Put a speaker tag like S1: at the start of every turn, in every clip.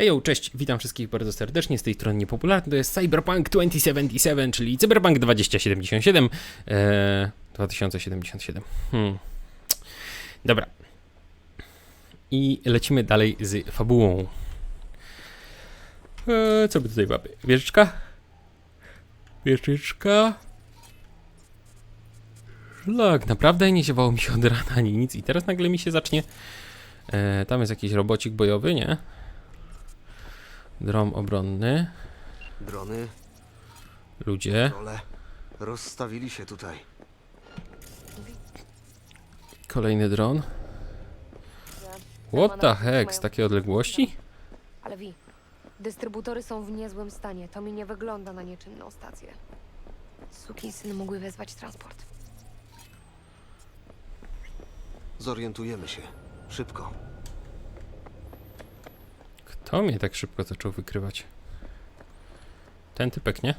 S1: Hejo, cześć, witam wszystkich bardzo serdecznie, z tej strony niepopularny, to jest Cyberpunk 2077, czyli Cyberpunk 2077, e, 2077, hmm. Dobra. I lecimy dalej z fabułą. E, co by tutaj mamy? Wieżyczka? Wieżyczka? Szlak, naprawdę nie ziewało mi się od rana ani nic i teraz nagle mi się zacznie... E, tam jest jakiś robocik bojowy, nie? Drom obronny.
S2: Drony,
S1: Ludzie.
S2: role rozstawili się tutaj.
S1: Kolejny dron. What the heck? Z takiej odległości?
S3: Ale wi, dystrybutory są w niezłym stanie. To mi nie wygląda na nieczynną stację. Sukinsyn mógłby wezwać transport.
S2: Zorientujemy się. Szybko.
S1: Kto mnie tak szybko zaczął wykrywać? Ten typek, nie?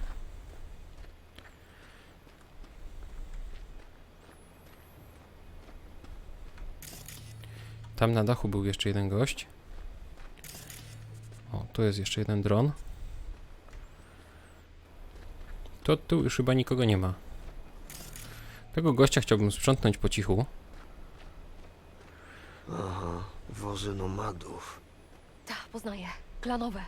S1: Tam na dachu był jeszcze jeden gość. O, tu jest jeszcze jeden dron. To tu już chyba nikogo nie ma. Tego gościa chciałbym sprzątnąć po cichu.
S2: Aha, wozy nomadów.
S3: Poznaję. Klanowe.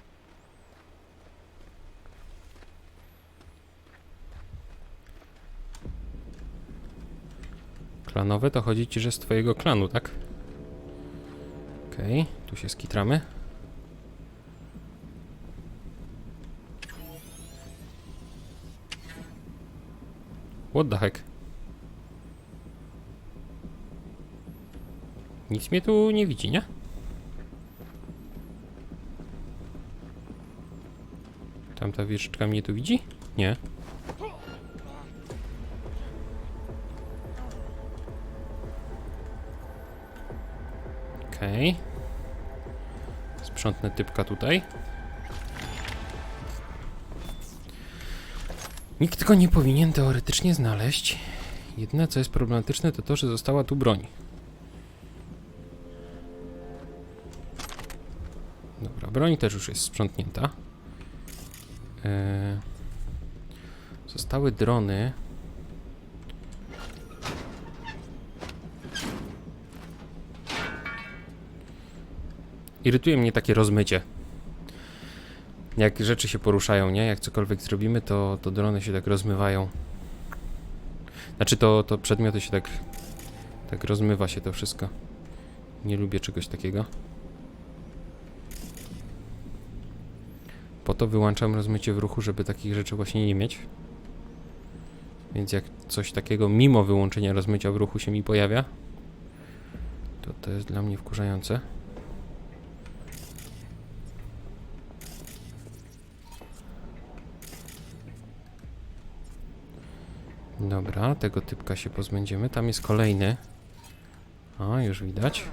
S1: Klanowe to chodzi ci, że z twojego klanu, tak? Okej, tu się skitramy. What the heck? Nic mnie tu nie widzi, nie? Tamta wieżyczka mnie tu widzi? Nie. Okej. Sprzątnę typka tutaj. Nikt go nie powinien teoretycznie znaleźć. Jedyne co jest problematyczne to to, że została tu broń. Dobra, broń też już jest sprzątnięta. Eee, zostały drony. Irytuje mnie takie rozmycie. Jak rzeczy się poruszają, nie? Jak cokolwiek zrobimy, to, to drony się tak rozmywają. Znaczy to, to przedmioty się tak... Tak rozmywa się to wszystko. Nie lubię czegoś takiego. Po to wyłączam rozmycie w ruchu, żeby takich rzeczy właśnie nie mieć. Więc jak coś takiego mimo wyłączenia rozmycia w ruchu się mi pojawia, to to jest dla mnie wkurzające. Dobra, tego typka się pozbędziemy. Tam jest kolejny. O, już widać.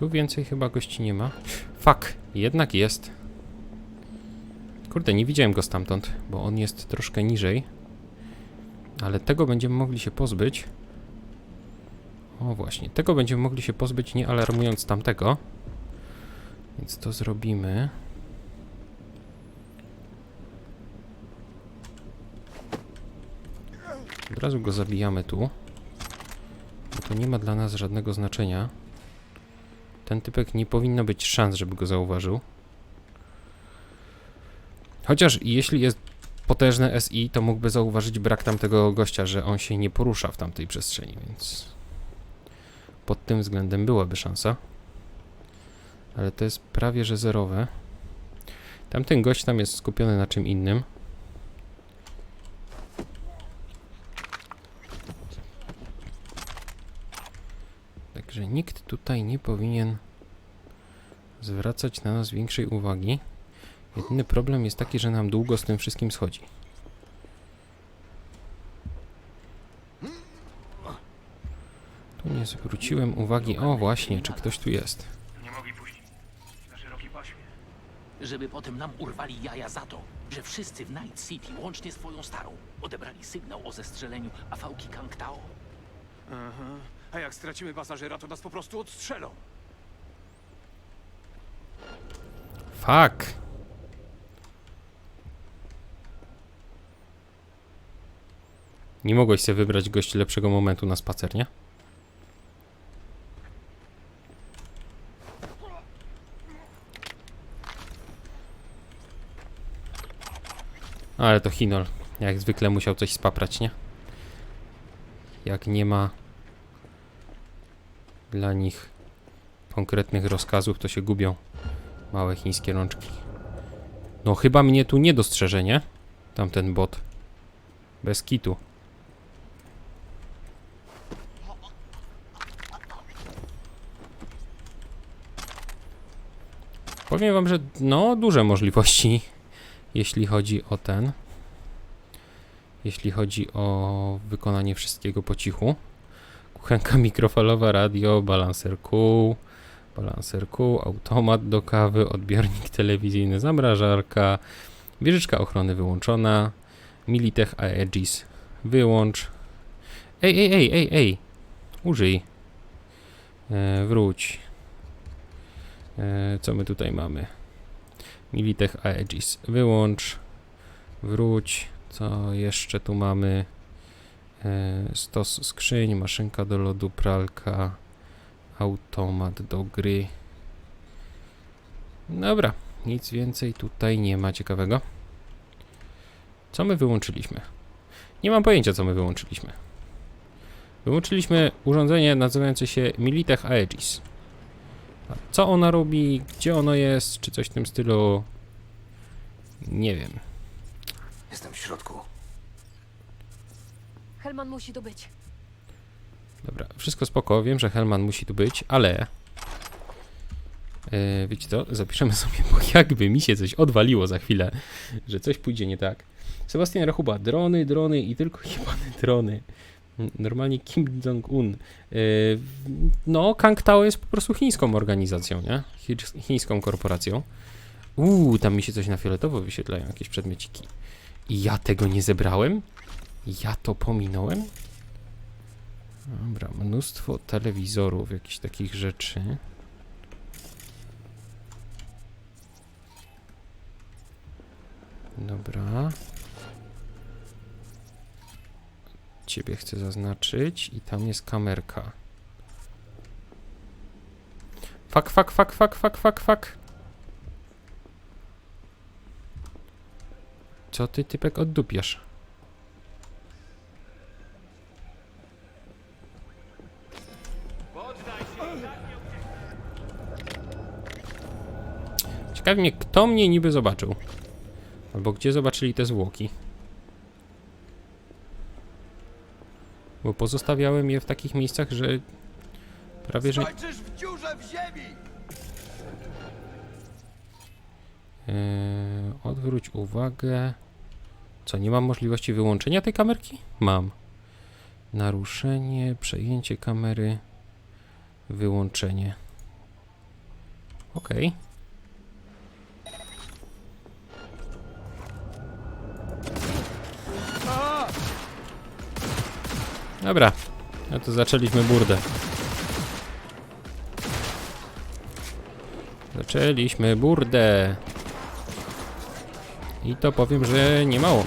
S1: Tu więcej chyba gości nie ma. Fuck, jednak jest. Kurde, nie widziałem go stamtąd, bo on jest troszkę niżej. Ale tego będziemy mogli się pozbyć. O właśnie, tego będziemy mogli się pozbyć nie alarmując tamtego. Więc to zrobimy. Od razu go zabijamy tu. Bo to nie ma dla nas żadnego znaczenia. Ten typek nie powinno być szans, żeby go zauważył. Chociaż jeśli jest potężne SI, to mógłby zauważyć brak tamtego gościa, że on się nie porusza w tamtej przestrzeni, więc pod tym względem byłaby szansa. Ale to jest prawie że zerowe. Tamten gość tam jest skupiony na czym innym. Nikt tutaj nie powinien zwracać na nas większej uwagi. Jedyny problem jest taki, że nam długo z tym wszystkim schodzi. Tu nie zwróciłem uwagi. O, właśnie, czy ktoś tu jest?
S4: Nie mogli puścić na szerokim paśmie.
S5: żeby potem nam urwali jaja za to, że wszyscy w Night City, łącznie z twoją starą, odebrali sygnał o zestrzeleniu Afałki Kangtao.
S4: Aha. A jak stracimy pasażera, to nas po prostu odstrzelą.
S1: Fuck. Nie mogłeś sobie wybrać gości lepszego momentu na spacer, nie? Ale to Hinol. Jak zwykle musiał coś spaprać, nie? Jak nie ma dla nich konkretnych rozkazów, to się gubią. Małe chińskie rączki. No chyba mnie tu nie dostrzeże, nie? Tamten bot. Bez kitu. Powiem wam, że no duże możliwości, jeśli chodzi o ten. Jeśli chodzi o wykonanie wszystkiego po cichu. Kuchenka mikrofalowa, radio, balanser kół, balanser kół, automat do kawy, odbiornik telewizyjny, zamrażarka, wieżyczka ochrony wyłączona, Militech Aegis wyłącz. Ej, ej, ej, ej, ej, użyj. E, wróć. E, co my tutaj mamy? Militech Aegis wyłącz. Wróć. Co jeszcze tu mamy? E, stos skrzyń, maszynka do lodu, pralka, automat do gry. Dobra, nic więcej tutaj nie ma ciekawego. Co my wyłączyliśmy? Nie mam pojęcia, co my wyłączyliśmy. Wyłączyliśmy urządzenie nazywające się Militech Aegis. Co ona robi, gdzie ono jest, czy coś w tym stylu? Nie wiem.
S2: Jestem w środku.
S3: Helman musi tu być.
S1: Dobra, wszystko spoko, wiem, że Helman musi tu być, ale... Yy, wiecie co, zapiszemy sobie, bo jakby mi się coś odwaliło za chwilę, że coś pójdzie nie tak. Sebastian Rachuba, drony, drony i tylko jebane drony. Normalnie Kim Jong-un. Yy, no, Kang Tao jest po prostu chińską organizacją, nie? Chi- Chińską korporacją. Uuu, tam mi się coś na fioletowo wyświetlają, jakieś przedmiociki. I ja tego nie zebrałem? Ja to pominąłem? Dobra, mnóstwo telewizorów, jakichś takich rzeczy. Dobra. Ciebie chcę zaznaczyć i tam jest kamerka. Fak, fak, fak, fak, fak, fak, fak. Co ty typek oddupiasz? Mnie, kto mnie niby zobaczył. Albo gdzie zobaczyli te zwłoki. Bo pozostawiałem je w takich miejscach, że prawie że.
S2: W dziurze w ziemi!
S1: Yy, odwróć uwagę. Co, nie mam możliwości wyłączenia tej kamerki? Mam. Naruszenie, przejęcie kamery, wyłączenie. Okej. Dobra, no to zaczęliśmy burdę. Zaczęliśmy burdę. I to powiem, że nie mało.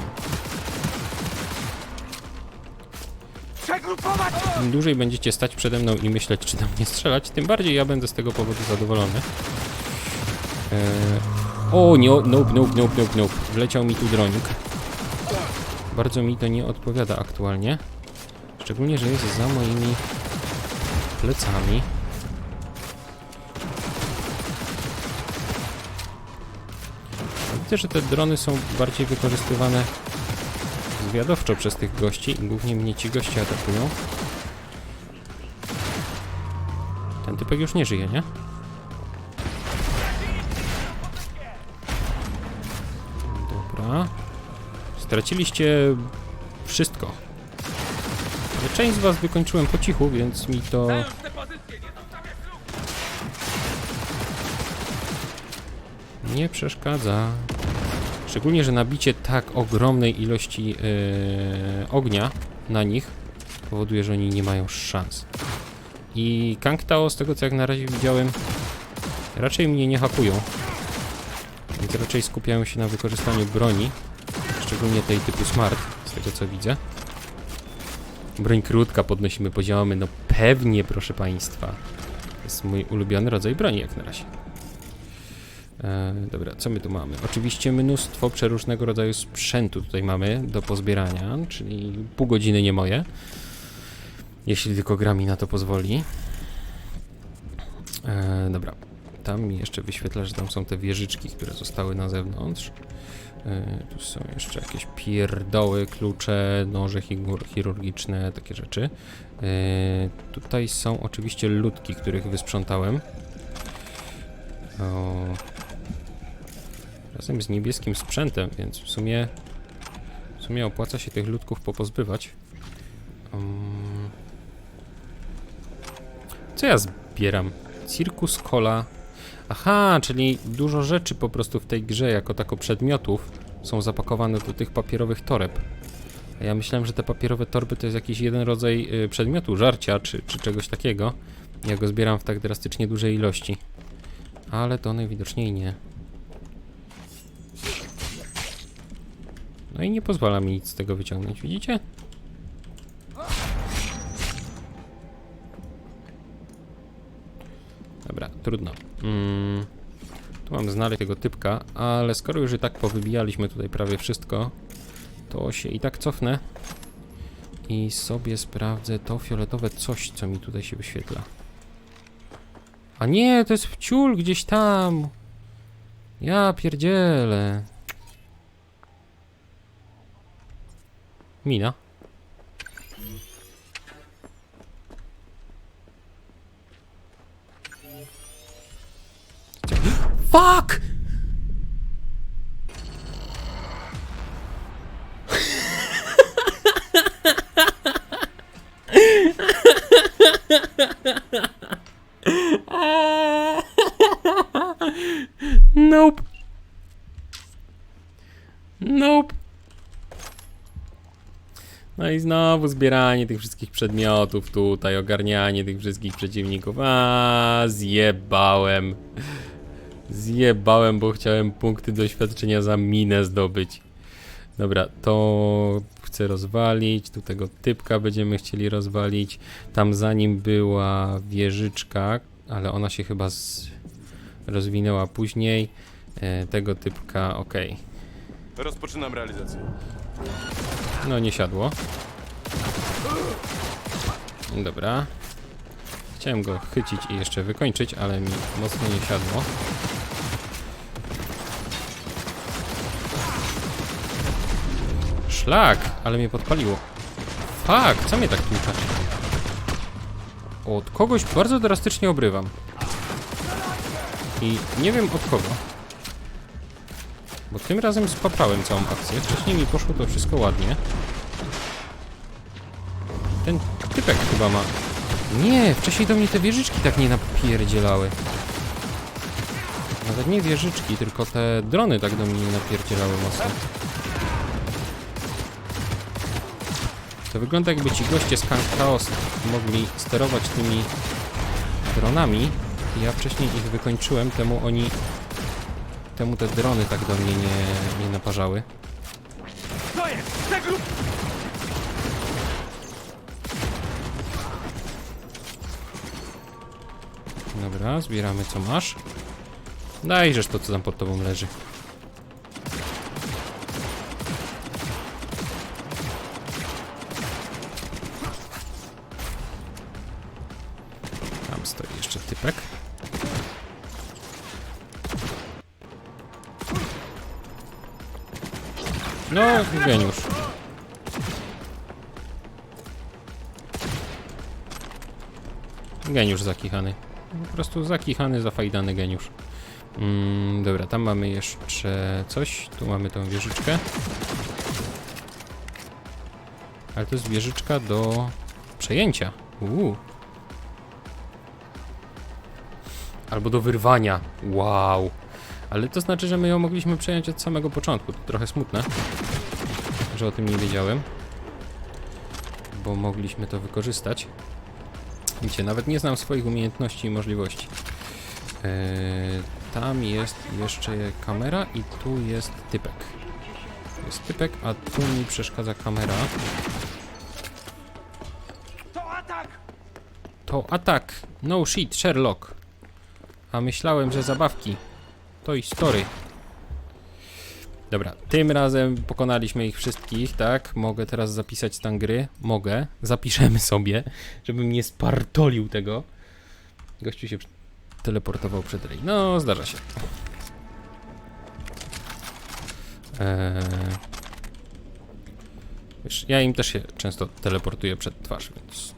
S1: Im dłużej będziecie stać przede mną i myśleć, czy do mnie strzelać, tym bardziej ja będę z tego powodu zadowolony. Eee, o, nie, nope, nope, nope, nope, nope. Wleciał mi tu dronik. Bardzo mi to nie odpowiada aktualnie. Szczególnie, że jest za moimi plecami. Widzę, że te drony są bardziej wykorzystywane zwiadowczo przez tych gości głównie mnie ci goście atakują. Ten typek już nie żyje, nie? Dobra. Straciliście wszystko. Część z was wykończyłem po cichu, więc mi to... Nie przeszkadza. Szczególnie, że nabicie tak ogromnej ilości yy, ognia na nich powoduje, że oni nie mają szans. I Kang Tao, z tego co jak na razie widziałem, raczej mnie nie hakują. Więc raczej skupiają się na wykorzystaniu broni, szczególnie tej typu smart, z tego co widzę. Broń krótka, podnosimy poziomy, no pewnie, proszę Państwa. To jest mój ulubiony rodzaj broni jak na razie. E, dobra, co my tu mamy? Oczywiście mnóstwo przeróżnego rodzaju sprzętu tutaj mamy do pozbierania, czyli pół godziny nie moje. Jeśli tylko gra mi na to pozwoli. E, dobra, tam mi jeszcze wyświetla, że tam są te wieżyczki, które zostały na zewnątrz. E, tu są jeszcze jakieś pierdoły, klucze, noże chirurgiczne, takie rzeczy. E, tutaj są oczywiście ludki, których wysprzątałem. O, razem z niebieskim sprzętem, więc w sumie w sumie opłaca się tych ludków popozbywać. Co ja zbieram? Circus Cola. Aha, czyli dużo rzeczy po prostu w tej grze jako tako przedmiotów są zapakowane do tych papierowych toreb. A ja myślałem, że te papierowe torby to jest jakiś jeden rodzaj y, przedmiotu, żarcia czy, czy czegoś takiego. Ja go zbieram w tak drastycznie dużej ilości. Ale to najwidoczniej nie. No i nie pozwala mi nic z tego wyciągnąć, widzicie? Trudno. Mm, tu mam znaleźć tego typka, ale skoro już i tak powybijaliśmy tutaj prawie wszystko, to się i tak cofnę i sobie sprawdzę to fioletowe coś, co mi tutaj się wyświetla. A nie, to jest wciul gdzieś tam. Ja pierdzielę. Mina. Fuck! Nope. Nope. No i znowu zbieranie tych wszystkich przedmiotów tutaj, ogarnianie tych wszystkich przeciwników. A zjebałem. Zjebałem, bo chciałem punkty doświadczenia za minę zdobyć. Dobra, to chcę rozwalić. Tu tego typka będziemy chcieli rozwalić. Tam za nim była wieżyczka, ale ona się chyba z... rozwinęła później. E, tego typka, ok.
S6: Rozpoczynam realizację.
S1: No nie siadło. Dobra. Chciałem go chycić i jeszcze wykończyć, ale mi mocno nie siadło. Szlak, ale mnie podpaliło. Fuck, co mnie tak tłukasz? Od kogoś bardzo drastycznie obrywam. I nie wiem od kogo. Bo tym razem spaprałem całą akcję. Wcześniej mi poszło to wszystko ładnie. Ten typek chyba ma... Nie, wcześniej do mnie te wieżyczki tak nie napierdzielały. Nawet nie wieżyczki, tylko te drony tak do mnie nie napierdzielały mocno. To wygląda jakby ci goście z Kang Chaos mogli sterować tymi dronami. Ja wcześniej ich wykończyłem, temu oni Temu te drony tak do mnie nie, nie naparzały.
S4: To jest!
S1: Dobra, zbieramy co masz. Dajżesz to, co tam pod tobą leży. No, geniusz. Geniusz zakichany. Po prostu zakichany, zafajdany geniusz. Mm, dobra, tam mamy jeszcze coś. Tu mamy tą wieżyczkę. Ale to jest wieżyczka do przejęcia. Uuu. Albo do wyrwania. Wow. Ale to znaczy, że my ją mogliśmy przejąć od samego początku. To trochę smutne, że o tym nie wiedziałem. Bo mogliśmy to wykorzystać. Widzicie, nawet nie znam swoich umiejętności i możliwości. Eee, tam jest jeszcze kamera i tu jest typek. Tu Jest typek, a tu mi przeszkadza kamera.
S4: To atak!
S1: No shit, Sherlock. A myślałem, że zabawki. To i story. Dobra, tym razem pokonaliśmy ich wszystkich, tak? Mogę teraz zapisać stan gry? Mogę. Zapiszemy sobie, żebym nie spartolił tego. Gościu się teleportował przed rej. No, zdarza się. Eee... Wiesz, ja im też się często teleportuję przed twarz, więc...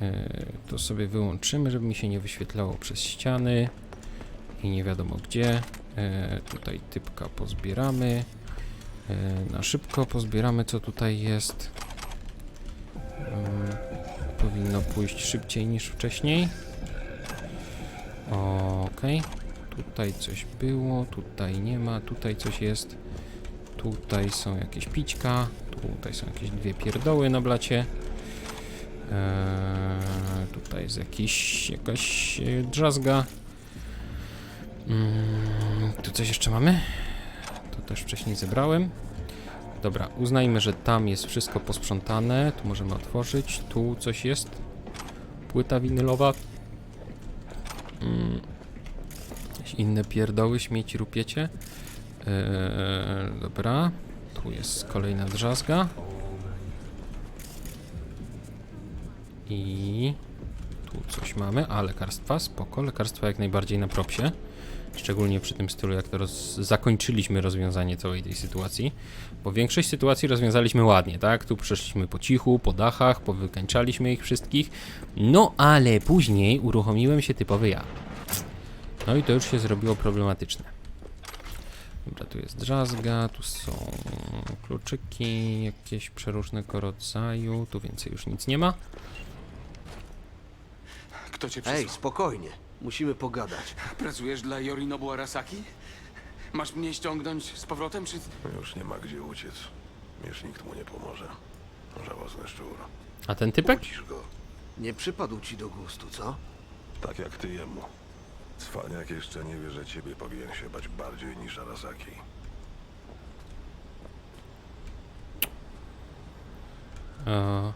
S1: Eee, to sobie wyłączymy, żeby mi się nie wyświetlało przez ściany i nie wiadomo gdzie. Eee, tutaj typka pozbieramy. Eee, na szybko pozbieramy co tutaj jest. Eee, powinno pójść szybciej niż wcześniej. Okej. Tutaj coś było, tutaj nie ma, tutaj coś jest. Tutaj są jakieś pićka, tutaj są jakieś dwie pierdoły na blacie. Eee, tutaj jest jakiś, jakaś e, drzazga. Mm, tu coś jeszcze mamy? To też wcześniej zebrałem. Dobra, uznajmy, że tam jest wszystko posprzątane. Tu możemy otworzyć. Tu coś jest. Płyta winylowa. Mm. Jakieś inne pierdoły, śmieci, rupiecie. Eee, dobra. Tu jest kolejna drzazga. I tu coś mamy, a lekarstwa, spoko, lekarstwa jak najbardziej na propsie. Szczególnie przy tym stylu, jak to roz... zakończyliśmy rozwiązanie całej tej sytuacji. Bo większość sytuacji rozwiązaliśmy ładnie, tak? Tu przeszliśmy po cichu, po dachach, powykańczaliśmy ich wszystkich. No ale później uruchomiłem się typowy ja. No i to już się zrobiło problematyczne. Dobra, tu jest drzazga, tu są kluczyki jakieś przeróżnego rodzaju. Tu więcej już nic nie ma.
S6: Kto cię
S2: Ej,
S6: przysłał?
S2: spokojnie. Musimy pogadać.
S6: Pracujesz dla Yorinobu Arasaki? Masz mnie ściągnąć z powrotem, czy...
S7: Już nie ma gdzie uciec. Już nikt mu nie pomoże. Żałosny szczur.
S1: A ten typek?
S7: Ucisz go,
S2: Nie przypadł ci do gustu, co?
S7: tak jak ty jemu. Cwaniak jeszcze nie wie, że ciebie powinien się bać bardziej niż Arasaki.
S1: E,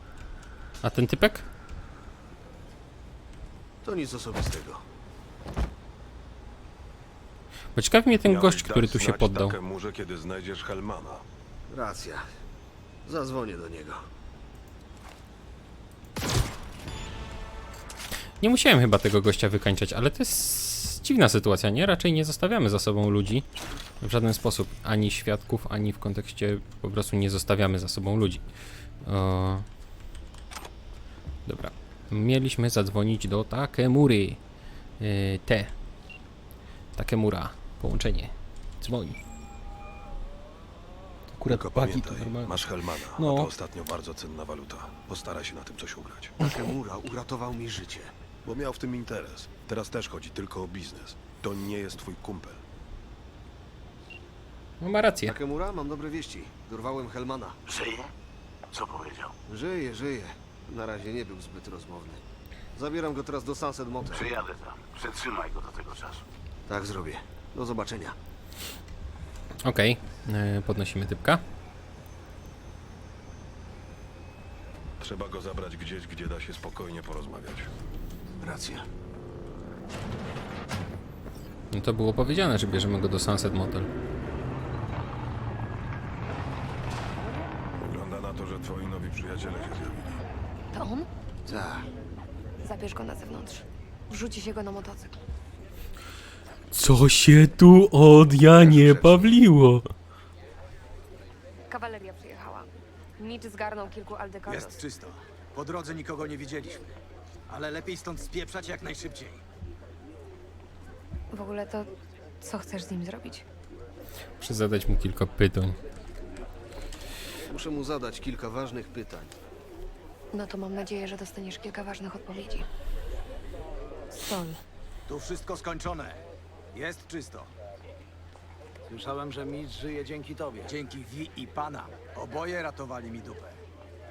S1: a ten typek?
S2: To nic osobistego.
S1: Bo ciekawi mnie ten
S7: Miałeś
S1: gość, który tu się poddał.
S7: Takemurze, kiedy znajdziesz Helmana.
S2: Racja. Zadzwonię do niego.
S1: Nie musiałem chyba tego gościa wykańczać, ale to jest dziwna sytuacja, nie? Raczej nie zostawiamy za sobą ludzi w żaden sposób. Ani świadków, ani w kontekście po prostu nie zostawiamy za sobą ludzi. O... Dobra. Mieliśmy zadzwonić do Takemury. Yy, T. Takemura. Połączenie. Dzwoni. Akurat
S7: Tylko
S1: bagi to
S7: pamiętaj,
S1: normalnie.
S7: masz Helmana,
S1: No.
S7: a to ostatnio bardzo cenna waluta. Postaraj się na tym coś ugrać.
S2: Takemura uratował mi życie.
S7: Bo miał w tym interes. Teraz też chodzi tylko o biznes. To nie jest twój kumpel.
S1: No ma rację.
S2: Takemura, mam dobre wieści. Dorwałem Helmana.
S7: Żyje? Co powiedział?
S2: Żyje, żyje. Na razie nie był zbyt rozmowny. Zabieram go teraz do Sunset Motel.
S7: Przyjadę tam. Przetrzymaj go do tego czasu.
S2: Tak zrobię. Do zobaczenia.
S1: Okej. Yy, podnosimy typka.
S7: Trzeba go zabrać gdzieś, gdzie da się spokojnie porozmawiać.
S2: Racja.
S1: No to było powiedziane, że bierzemy go do Sunset Motel.
S7: Wygląda na to, że twoi nowi przyjaciele się zjawili.
S3: To on?
S2: Tak.
S3: Zabierz go na zewnątrz. Wrzuci się go na motocykl.
S1: Co się tu od Janie Pawliło?
S3: Kawaleria przyjechała. Mitch zgarnął kilku aldekardos.
S8: Jest czysto. Po drodze nikogo nie widzieliśmy. Ale lepiej stąd spieprzać jak najszybciej.
S3: W ogóle to co chcesz z nim zrobić?
S1: Muszę zadać mu kilka pytań.
S2: Muszę mu zadać kilka ważnych pytań.
S3: No to mam nadzieję, że dostaniesz kilka ważnych odpowiedzi. Sol.
S8: Tu wszystko skończone. Jest czysto. Słyszałem, że Mitch żyje dzięki tobie. Dzięki Wi i Pana. Oboje ratowali mi dupę.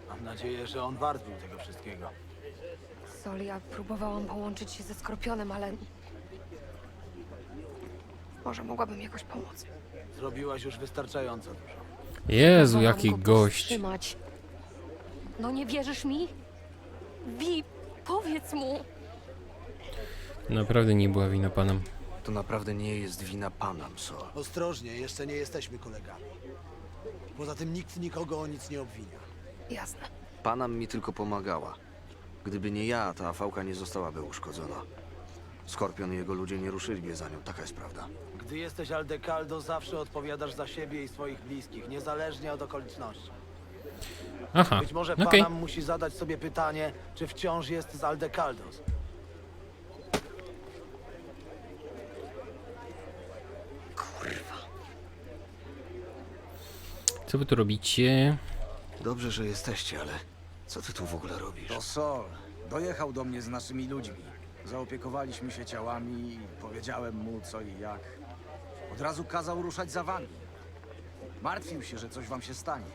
S8: Mam nadzieję, że on wart był tego wszystkiego.
S3: Sol, ja próbowałam połączyć się ze Skorpionem, ale Może mogłabym jakoś pomóc.
S8: Zrobiłaś już wystarczająco dużo.
S1: Jezu, jaki
S3: go
S1: gość.
S3: powstrzymać. No nie wierzysz mi? Wi, powiedz mu.
S1: Naprawdę nie była wina panem.
S2: To naprawdę nie jest wina pana, Sol.
S9: Ostrożnie, jeszcze nie jesteśmy kolegami. Poza tym nikt nikogo o nic nie obwinia.
S3: Jasne.
S2: Panam mi tylko pomagała. Gdyby nie ja, ta fałka nie zostałaby uszkodzona. Skorpion i jego ludzie nie ruszyliby za nią, taka jest prawda.
S8: Gdy jesteś Aldecaldo, zawsze odpowiadasz za siebie i swoich bliskich, niezależnie od okoliczności.
S1: Aha,
S8: Być może
S1: okej.
S8: Panam musi zadać sobie pytanie, czy wciąż jest z Aldecaldos.
S1: Co wy tu robicie?
S2: Dobrze, że jesteście, ale co ty tu w ogóle robisz?
S8: To Sol. Dojechał do mnie z naszymi ludźmi. Zaopiekowaliśmy się ciałami i powiedziałem mu co i jak. Od razu kazał ruszać za wami. Martwił się, że coś wam się stanie.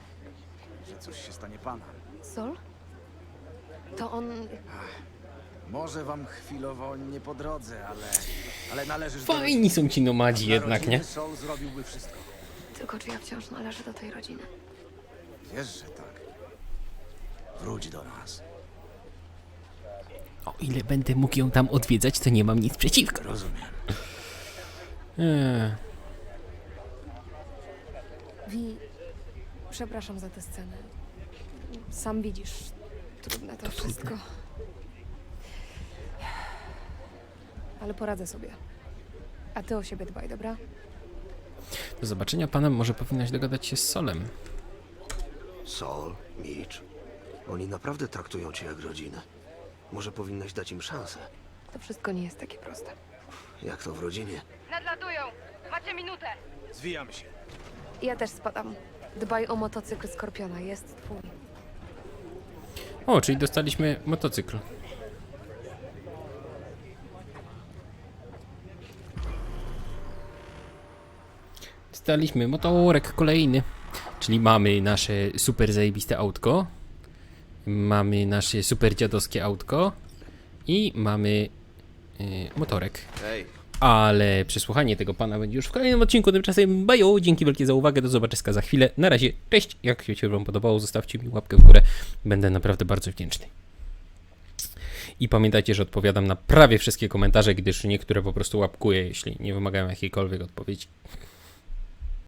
S8: Że coś się stanie pana.
S3: Sol? To on...
S8: Może wam chwilowo nie po drodze, ale, ale należysz
S1: Fajni są ci nomadzi
S8: do
S1: jednak, nie?
S8: Sol zrobiłby wszystko.
S3: Tylko czy ja wciąż należę do tej rodziny?
S8: Wiesz, że tak. Wróć do nas.
S1: O ile będę mógł ją tam odwiedzać, to nie mam nic przeciwko.
S8: Rozumiem.
S1: Eee,
S3: Wi, przepraszam za tę scenę. Sam widzisz, trudne to, wszystko. Ale poradzę sobie. A ty o siebie dbaj, dobra?
S1: Do zobaczenia panem, może powinnaś dogadać się z Solem.
S2: Sol, Mitch, oni naprawdę traktują cię jak rodzinę. Może powinnaś dać im szansę.
S3: To wszystko nie jest takie proste.
S2: Jak to w rodzinie?
S3: Nadlatują! Macie minutę!
S8: Zwijamy się.
S3: Ja też spadam. Dbaj o motocykl Skorpiona, jest twój.
S1: O, czyli dostaliśmy motocykl. Dostaliśmy motorek kolejny. Czyli mamy nasze super zajebiste autko. Mamy nasze super dziadowskie autko. I mamy yy, motorek.
S2: Hej,
S1: Ale przesłuchanie tego pana będzie już w kolejnym odcinku. Tymczasem bajo, dzięki wielkie za uwagę, do zobaczyska za chwilę. Na razie, cześć, jak się wam podobało, zostawcie mi łapkę w górę, będę naprawdę bardzo wdzięczny. I pamiętajcie, że odpowiadam na prawie wszystkie komentarze, gdyż niektóre po prostu łapkuję, jeśli nie wymagają jakiejkolwiek odpowiedzi.